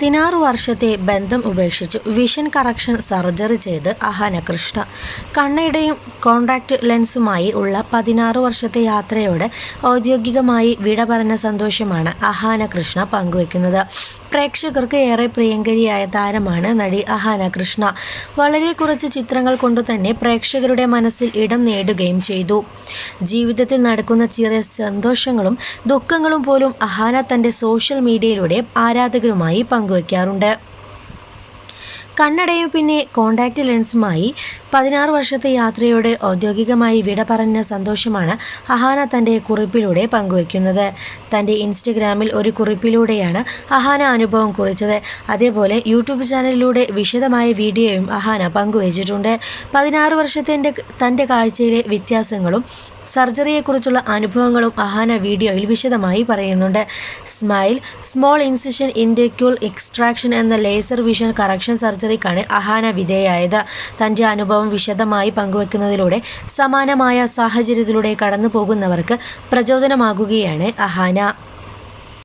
പതിനാറ് വർഷത്തെ ബന്ധം ഉപേക്ഷിച്ച് വിഷൻ കറക്ഷൻ സർജറി ചെയ്ത് അഹാന കൃഷ്ണ കണ്ണയുടെയും കോണ്ടാക്ട് ലെൻസുമായി ഉള്ള പതിനാറ് വർഷത്തെ യാത്രയോടെ ഔദ്യോഗികമായി വിട പറഞ്ഞ സന്തോഷമാണ് അഹാന കൃഷ്ണ പങ്കുവെക്കുന്നത്. പ്രേക്ഷകർക്ക് ഏറെ പ്രിയങ്കരിയായ താരമാണ് നടി അഹാന കൃഷ്ണ വളരെ കുറച്ച് ചിത്രങ്ങൾ കൊണ്ടു തന്നെ പ്രേക്ഷകരുടെ മനസ്സിൽ ഇടം നേടുകയും ചെയ്തു. ജീവിതത്തിൽ നടക്കുന്ന ചെറിയ സന്തോഷങ്ങളും ദുഃഖങ്ങളും പോലും അഹാന തന്റെ സോഷ്യൽ മീഡിയയിലൂടെ ആരാധകരുമായി പങ്കുവയ്ക്കാറുണ്ട് കണ്ണടയും പിന്നെ കോണ്ടാക്ട് ലെൻസുമായി പതിനാറ് വർഷത്തെ യാത്രയോടെ ഔദ്യോഗികമായി വിട പറഞ്ഞ സന്തോഷമാണ് അഹാന തന്റെ കുറിപ്പിലൂടെ പങ്കുവയ്ക്കുന്നത് തന്റെ ഇൻസ്റ്റഗ്രാമിൽ ഒരു കുറിപ്പിലൂടെയാണ് അഹാന അനുഭവം കുറിച്ചത്. അതേപോലെ യൂട്യൂബ് ചാനലിലൂടെ വിശദമായ വീഡിയോയും അഹാന പങ്കുവച്ചിട്ടുണ്ട്. പതിനാറ് വർഷത്തെ തന്റെ കാഴ്ചയിലെ വ്യത്യാസങ്ങളും സർജറിയെക്കുറിച്ചുള്ള അനുഭവങ്ങളും അഹാന വീഡിയോയിൽ വിശദമായി പറയുന്നുണ്ട്. Smile small incision lenticule extraction എന്ന ലേസർ വിഷൻ കറക്ഷൻ സർജറിക്കാണ് അഹാന വിധേയായത്. തന്റെ അനുഭവം വിശദമായി പങ്കുവെക്കുന്നതിലൂടെ സമാനമായ സാഹചര്യത്തിലൂടെ കടന്നു പോകുന്നവർക്ക് പ്രചോദനമാകുകയാണ് അഹാന